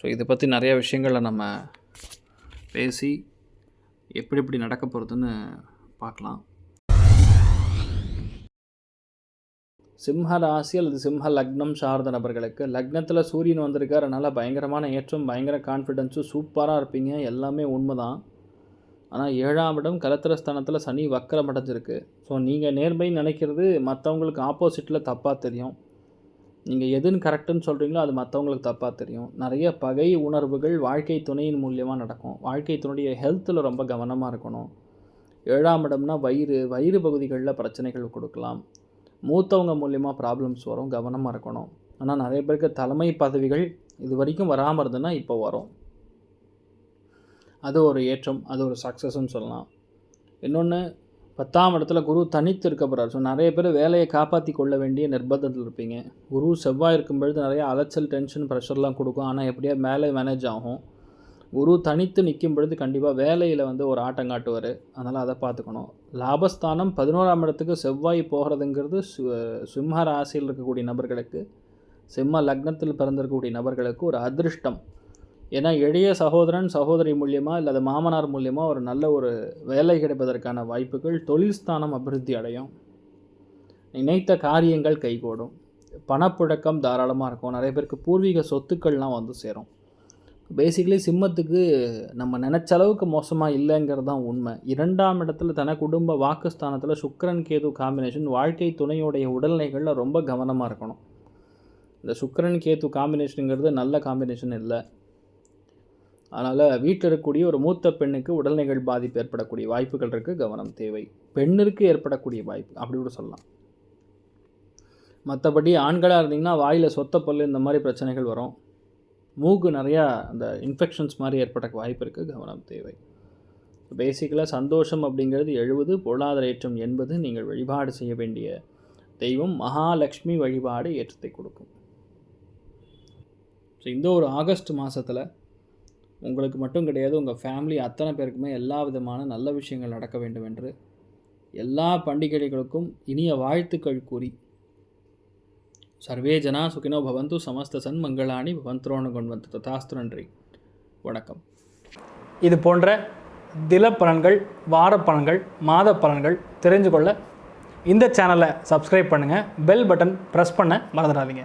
So இதை பற்றி நிறைய விஷயங்களை நம்ம பேசி எப்படி எப்படி நடக்க போகிறதுன்னு பார்க்கலாம். சிம்ம ராசி அல்லது சிம்ம லக்னம் சார்ந்த நபர்களுக்கு லக்னத்தில் சூரியன் வந்திருக்கார் அதனால் பயங்கரமான ஏற்றம் பயங்கர கான்ஃபிடென்ஸும் சூப்பராக இருப்பீங்க. எல்லாமே உண்மை தான் ஆனால் ஏழாம் இடம் கலத்திரஸ்தானத்தில் சனி வக்கரம் அடைஞ்சிருக்கு. ஸோ நீங்கள் நேர்மைன்னு நினைக்கிறது மற்றவங்களுக்கு ஆப்போசிட்டில் தப்பாக தெரியும். நீங்கள் எதுன்னு கரெக்டுன்னு சொல்கிறீங்களோ அது மற்றவங்களுக்கு தப்பாக தெரியும். நிறைய பகை உணர்வுகள் வாழ்க்கை துணையின் மூலியமாக நடக்கும். வாழ்க்கை துணையுடைய ஹெல்த்தில் ரொம்ப கவனமாக இருக்கணும். ஏழாம் இடம்னா வயிறு வயிறு பகுதிகளில் பிரச்சனைகள் கொடுக்கலாம். மூத்தவங்க மூலியமாக ப்ராப்ளம்ஸ் வரும் கவனமாக இருக்கணும். ஆனால் நிறைய பேருக்கு தலைமை பதவிகள் இது வரைக்கும் வராமல் இருந்ததுன்னா இப்போ வரும். அது ஒரு ஏற்றம் அது ஒரு சக்ஸஸ்ன்னு சொல்லலாம். இன்னொன்று பத்தாம் இடத்துல குரு தனித்து இருக்க போகிறார் ஸோ நிறைய பேர் வேலையை காப்பாற்றி கொள்ள வேண்டிய நிர்பந்தத்தில் இருப்பீங்க. குரு செவ்வாய் இருக்கும் பொழுது நிறைய அலைச்சல் டென்ஷன் ப்ரெஷர்லாம் கொடுக்கும். ஆனால் எப்படியா மேலே மேனேஜ் ஆகும். குரு தனித்து நிற்கும் பொழுது கண்டிப்பாக வேலையில் வந்து ஒரு ஆட்டம் காட்டுவார். அதனால் அதை பார்த்துக்கணும். லாபஸ்தானம் பதினோராம் இடத்துக்கு செவ்வாய் போகிறதுங்கிறது சிம்ம ராசியில் இருக்கக்கூடிய நபர்களுக்கு சிம்ம லக்னத்தில் பிறந்திருக்கக்கூடிய நபர்களுக்கு ஒரு அதிர்ஷ்டம். ஏன்னா எளிய சகோதரன் சகோதரி மூலியமாக இல்லை மாமனார் மூலியமாக ஒரு நல்ல ஒரு வேலை கிடைப்பதற்கான வாய்ப்புகள் தொழில் ஸ்தானம் அபிவிருத்தி அடையும். நினைத்த காரியங்கள் கைகூடும். பணப்புழக்கம் தாராளமாக இருக்கும். நிறைய பேருக்கு பூர்வீக சொத்துக்கள்லாம் வந்து சேரும். பேசிக்கலி சிம்மத்துக்கு நம்ம நினச்ச அளவுக்கு மோசமாக இல்லைங்கிறது தான் உண்மை. இரண்டாம் இடத்துல தன குடும்ப வாக்குஸ்தானத்தில் சுக்கரன் கேது காம்பினேஷன் வாழ்க்கை துணையுடைய உடல்நிலைகளில் ரொம்ப கவனமாக இருக்கணும். இந்த சுக்கரன் கேது காம்பினேஷனுங்கிறது நல்ல காம்பினேஷன் இல்லை. அதனால் வீட்டில் இருக்கக்கூடிய ஒரு மூத்த பெண்ணுக்கு உடல்நிலைகள் பாதிப்பு ஏற்படக்கூடிய வாய்ப்புகள் இருக்குது கவனம் தேவை. பெண்ணிற்கு ஏற்படக்கூடிய வாய்ப்பு அப்படி கூட சொல்லலாம். மற்றபடி ஆண்களாக இருந்திங்கன்னா வாயில் சொத்த பல் இந்த மாதிரி பிரச்சனைகள் வரும். மூக்கு நிறையா அந்த இன்ஃபெக்ஷன்ஸ் மாதிரி ஏற்பட வாய்ப்பு இருக்குது கவனம் தேவை. பேசிக்கலாக சந்தோஷம் அப்படிங்கிறது எழுபது பொருளாதார ஏற்றம் என்பது நீங்கள் வழிபாடு செய்ய வேண்டிய தெய்வம் மகாலட்சுமி வழிபாடு ஏற்றத்தை கொடுக்கும். ஸோ இந்த ஒரு ஆகஸ்ட் மாதத்தில் உங்களுக்கு மட்டும் கிடையாது உங்கள் ஃபேமிலி அத்தனை பேருக்குமே எல்லா விதமான நல்ல விஷயங்கள் நடக்க வேண்டும் என்று எல்லா பண்டிகைகளுக்கும் இனிய வாழ்த்துக்கள் கூறி சர்வே ஜனா சுகினோ பவந்து சமஸ்த சன்மங்களாணி பவந்தரோணு கொண்டு ததாஸ்து நன்றி. வணக்கம். இது போன்ற தில பலன்கள் வார பலன்கள் மாத பலன்கள் தெரிஞ்சு கொள்ள இந்த சேனலை சப்ஸ்கிரைப் பண்ணுங்கள் பெல் பட்டன் ப்ரெஸ் பண்ண மறந்துடாதீங்க.